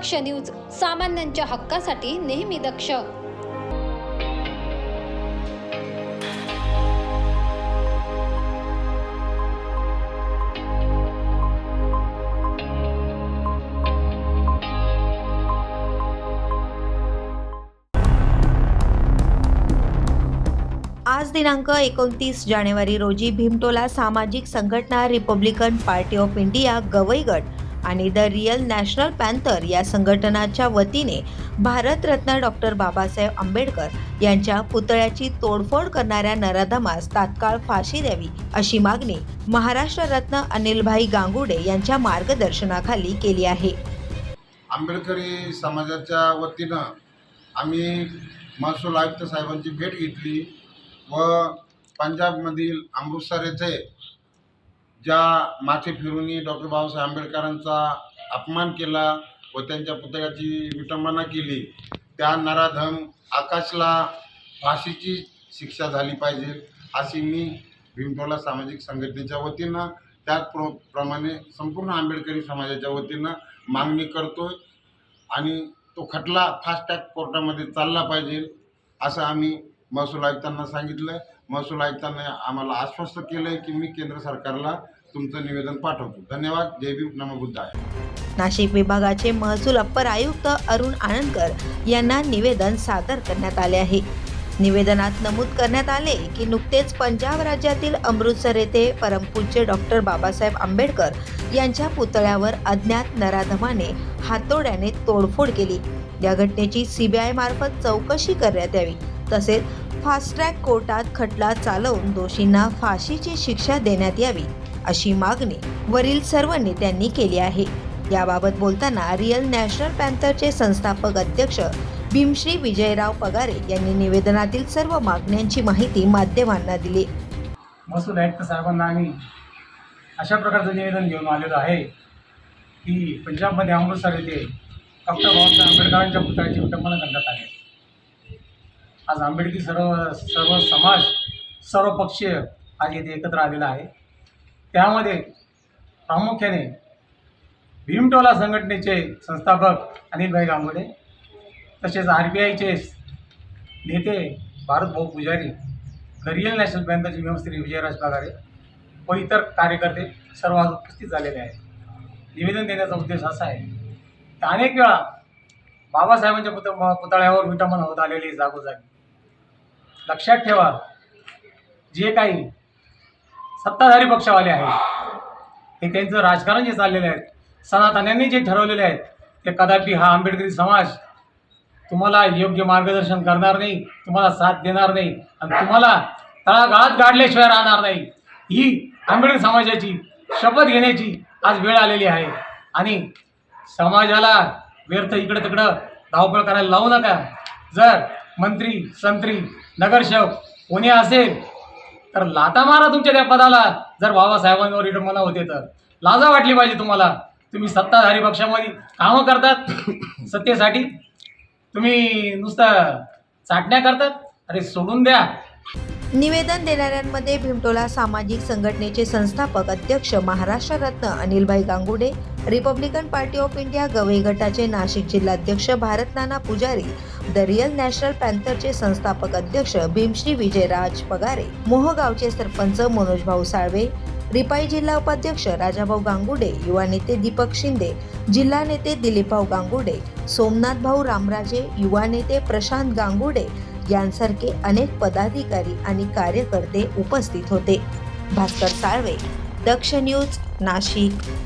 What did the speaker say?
दक्ष news सामान्यांच्या हक्कासाठी नेहमी दक्ष. आज दिनांक एकोणतीस जानेवारी रोजी भीमटोला सामाजिक संघटना रिपब्लिकन पार्टी ऑफ इंडिया गवईगट आणि द रिअल नॅशनल पॅन्थर या संघटनाच्या वतीने भारतरत्न डॉक्टर बाबासाहेब आंबेडकर यांच्या पुतळ्याची तोडफोड करणाऱ्या नराधमास तात्काळ फाशी द्यावी अशी मागणी महाराष्ट्र रत्न अनिलभाई गांगुडे यांच्या मार्गदर्शनाखाली केली आहे. आंबेडकरी समाजाच्या वतीनं आम्ही महसूल आयुक्त साहेबांची भेट घेतली व पंजाबमधील अमृतसर येथे ज्या माथे फिरूनी डॉक्टर बाबासाहेब आंबेडकरांचा अपमान केला व त्यांच्या पुतळ्याची विटंबना केली त्या नराधम आकाशला फाशीची शिक्षा झाली पाहिजे अशी मी भीमटोला सामाजिक संघटनेच्या वतीनं त्याचप्रमाणे प्रमाणे संपूर्ण आंबेडकरी समाजाच्या वतीनं मागणी करतोय आणि तो खटला फास्ट ट्रॅक कोर्टामध्ये चालला पाहिजे असं आम्ही महसूल आयुक्तांना सांगितलं. महसूल आयुक्तांनी आम्हाला आश्वस्त केलं आहे की मी केंद्र सरकारला तुमचं निवेदन पाठवतो. धन्यवाद. जय भीम. नमो नाशिक विभागाचे महसूल अप्पर आयुक्त अरुण आनंदकर यांना निवेदन सादर करण्यात आले आहे. निवेदनात नमूद करण्यात आले की नुकतेच पंजाब राज्यातील अमृतसर येथे परमपूज्य डॉक्टर बाबासाहेब आंबेडकर यांच्या पुतळ्यावर अज्ञात नराधमाने हातोड्याने तोडफोड केली. या घटनेची सीबीआय मार्फत चौकशी करण्यात यावी. तसेच फास्ट्रॅक कोर्टात खटला चालवून दोषींना फाशीची शिक्षा देण्यात यावी अशी मागणी वरील सर्व नेत्यांनी केली आहे. याबाबत बोलताना रिअल नॅशनल पॅन्थरचे संस्थापक अध्यक्ष भीमश्री विजयराव पगारे यांनी निवेदनातील सर्व मागण्यांची माहिती माध्यमांना दिली. महसूल आयुक्त साहेबांना आम्ही अशा प्रकारचं निवेदन घेऊन आलेलो आहे की पंजाबमध्ये अमृतसर येथे डॉक्टर बाबासाहेब आंबेडकरांच्या पुतळ्याची विटंबना करण्यात आली आज आंबेडकरी सर्व सर्व समाज सर्व पक्षीय आज येथे एकत्र आलेला आहे. त्यामध्ये प्रामुख्याने भीमटोला संघटनेचे संस्थापक अनिलभाई गांगोडे तसेच आर बी आयचे नेते भारत भाऊ पुजारी द नॅशनल बँकेचे व्यवस्थित विजयराज पगारे व इतर कार्यकर्ते सर्व आज उपस्थित झालेले आहेत. निवेदन देण्याचा उद्देश असा आहे की अनेक वेळा बाबासाहेबांच्या पुत पुतळ्यावर विटंबना होत आलेली जागोजागी. लक्षात ठेवा जे काही सत्ताधारी पक्षवाले आहेत हे त्यांचं राजकारण जे चाललेलं आहे सनातन्यांनी जे ठरवलेले आहेत ते कदापि हा आंबेडकरी समाज तुम्हाला योग्य मार्गदर्शन करणार नाही तुम्हाला साथ देणार नाही आणि तुम्हाला तळागाळात गाडल्याशिवाय राहणार नाही ही आंबेडकर समाजाची शपथ घेण्याची आज वेळ आलेली आहे. आणि समाजाला व्यर्थ इकडं तिकडं धावपळ करायला लावू नका. जर मंत्री संत्री नगरसेवक कोणी असेल तर लाता मारा तुमच्या त्या पदाला. जर बाबासाहेबांवर विडंबना होते तर. लाजा वाटली पाहिजे तुम्हाला. तुम्ही सत्ताधारी पक्षामध्ये कामं करतात. सत्तेसाठी तुम्ही नुसतं चाटण्या करतात. अरे सोडून द्या. निवेदन देणाऱ्यांमध्ये भीमटोला सामाजिक संघटनेचे संस्थापक अध्यक्ष Maharashtra Ratna Anilbhai Gangude Republican Party of India Gavai गटाचे नाशिक जिल्हाध्यक्ष भारत नाना पुजारी द रिअल नॅशनल पॅन्थरचे संस्थापक अध्यक्ष भीमश्री विजयराज पगारे मोहगावचे सरपंच मनोज भाऊ साळवे रिपाई जिल्हा उपाध्यक्ष राजाभाऊ गांगुडे युवा नेते दीपक शिंदे जिल्हा नेते दिलीपभाऊ गांगुडे सोमनाथ भाऊ रामराजे युवा नेते प्रशांत गांगुडे यांसारखे अनेक पदाधिकारी आणि कार्यकर्ते उपस्थित होते. भास्कर साळवे दक्ष न्यूज नाशिक.